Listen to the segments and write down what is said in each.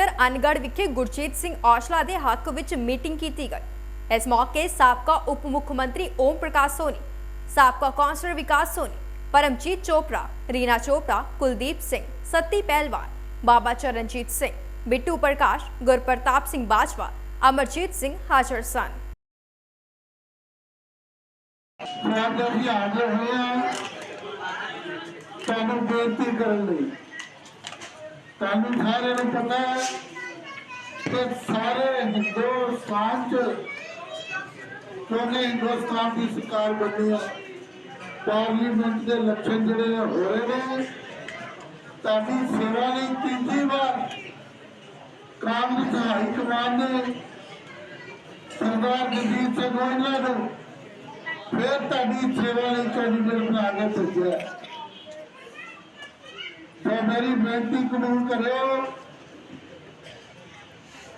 ਸਕੱਤਰ ਅਨਗੜ ਵਿਖੇ ਗੁਰਜੀਤ ਸਿੰਘ ਔਜਲਾ ਦੇ ਹੱਕ ਵਿੱਚ ਮੀਟਿੰਗ ਕੀਤੀ ਗਈ। ਇਸ ਮੌਕੇ ਸਾਬਕਾ ਉਪ ਮੁੱਖ ਮੰਤਰੀ ਓਮ ਪ੍ਰਕਾਸ਼ ਸੋਨੀ, ਸਾਬਕਾ ਕੌਂਸਲਰ ਵਿਕਾਸ ਸੋਨੀ, ਪਰਮਜੀਤ ਚੋਪੜਾ, ਰੀਨਾ ਚੋਪੜਾ, ਕੁਲਦੀਪ ਸਿੰਘ, ਸੱਤੀ ਪਹਿਲਵਾਨ, ਬਾਬਾ ਚਰਨਜੀਤ ਸਿੰਘ, ਬਿੱਟੂ ਪ੍ਰਕਾਸ਼, ਗੁਰਪ੍ਰਤਾਪ ਸਿੰਘ ਬਾਜਵਾ, ਅਮਰਜੀਤ ਸਿੰਘ ਹਾਜ਼ਰ ਸਨ। ਅੱਜ ਅਸੀਂ ਹਾਜ਼ਰ ਹੋਏ ਤੁਹਾਨੂੰ ਬੇਨਤੀ ਕਰਨ ਲਈ। ਤੁਹਾਨੂੰ ਸਾਰਿਆਂ ਨੂੰ ਪਤਾ ਹੈ ਕਿ ਸਾਰੇ ਹਿੰਦੁਸਤਾਨ ਚ ਕਿਉਂਕਿ ਹਿੰਦੁਸਤਾਨ ਦੀ ਸਰਕਾਰ ਬਣੀ ਹੈ ਪਾਰਲੀਮੈਂਟ ਦੇ ਇਲੈਕਸ਼ਨ ਜਿਹੜੇ ਨੇ ਹੋ ਰਹੇ ਨੇ। ਤੁਹਾਡੀ ਸੇਵਾ ਲਈ ਤੀਜੀ ਵਾਰ ਕਾਂਗਰਸ ਹਾਈ ਕਮਾਨ ਨੇ ਸਰਦਾਰ ਜਗਜੀਤ ਸਿੰਘ ਔਜਲਾ ਨੂੰ ਫਿਰ ਤੁਹਾਡੀ ਸੇਵਾ ਲਈ ਕੈਂਡੀਡੇਟ ਬਣਾ ਕੇ ਭੇਜਿਆ। ਤੇ ਮੇਰੀ ਬੇਨਤੀ ਕਬੂਲ ਕਰਿਓ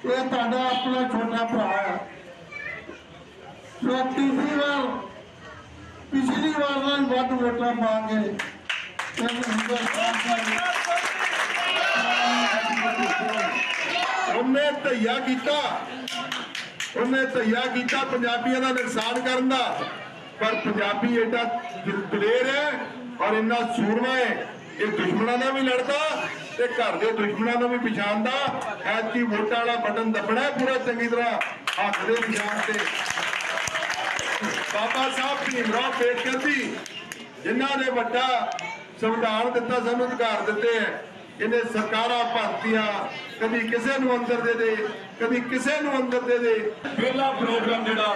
ਇਹ ਤੁਹਾਡਾ ਆਪਣਾ ਛੋਟਾ ਭਰਾ ਹੈ। ਜੋ ਤੀਸਰੀ ਵਾਰ, ਪਿਛਲੀ ਵਾਰ ਨਾਲ ਵੱਧ ਵੋਟਾਂ ਪਾ ਕੇ ਹਿੰਦੁਸਤਾਨ ਦਾ ਉਹਨੇ ਧਈਆ ਕੀਤਾ। ਉਹਨੇ ਧਈਆ ਕੀਤਾ ਪੰਜਾਬੀਆਂ ਦਾ ਨੁਕਸਾਨ ਕਰਨ ਦਾ। ਪਰ ਪੰਜਾਬੀ ਐਡਾ ਦਿਲ- ਦਲੇਰ ਹੈ ਔਰ ਇੰਨਾ ਸੂਰਮਾ ਹੈ ਇਹ ਦੁਸ਼ਮਣਾਂ ਨਾਲ ਵੀ ਲੜਦਾ ਤੇ ਘਰ ਦੇ ਦੁਸ਼ਮਣਾਂ ਨੂੰ ਵੀ ਪਛਾਣਦਾ। ਐਤਕੀ ਵੋਟਾਂ ਵਾਲਾ ਬਟਨ ਦੱਬਣਾ ਪੂਰਾ ਚੰਗੀ ਤਰ੍ਹਾਂ ਹੱਥ ਦੇ ਨਿਸ਼ਾਨ ਤੇ। ਬਾਬਾ ਸਾਹਿਬ ਭੀਮਰਾਓ ਅੰਬੇਡਕਰ ਜੀ ਜਿਨ੍ਹਾਂ ਨੇ ਵੱਡਾ ਸੰਵਿਧਾਨ ਦਿੱਤਾ, ਸਾਨੂੰ ਅਧਿਕਾਰ ਦਿੱਤੇ ਹੈ। ਇਹਨੇ ਸਰਕਾਰਾਂ ਭਰਤੀਆਂ, ਕਦੀ ਕਿਸੇ ਨੂੰ ਅੰਦਰ ਦੇ ਦੇ, ਕਦੀ ਕਿਸੇ ਨੂੰ ਅੰਦਰ ਦੇ ਦੇ। ਪਹਿਲਾ ਪ੍ਰੋਗਰਾਮ ਜਿਹੜਾ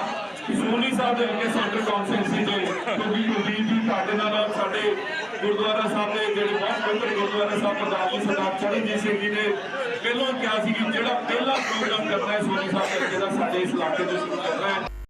ਸੋਨੀ ਸਾਹਿਬ ਦੇ ਅੱਗੇ ਸੈਂਟਰ ਕਾਨਫਰੰਸ ਦੇ ਕਿਉਂਕਿ ਕੁਲਦੀਪ ਜੀ ਤੁਹਾਡੇ ਨਾਲ, ਸਾਡੇ ਗੁਰਦੁਆਰਾ ਸਾਹਿਬ ਦੇ ਜਿਹੜੇ ਬਹੁਤ ਪਵਿੱਤਰ ਗੁਰਦੁਆਰਾ ਸਾਹਿਬ ਪ੍ਰਧਾਨ ਜੀ ਸਰਦਾਰ ਚਰਨਜੀਤ ਸਿੰਘ ਜੀ ਨੇ ਪਹਿਲਾਂ ਕਿਹਾ ਸੀ ਕਿ ਜਿਹੜਾ ਪਹਿਲਾ ਪ੍ਰੋਗਰਾਮ ਕਰਨਾ ਹੈ ਸੋਨੀ ਸਾਹਿਬ ਦੇ ਅੱਗੇ ਦਾ ਸਾਡੇ ਇਸ ਇਲਾਕੇ ਦੇ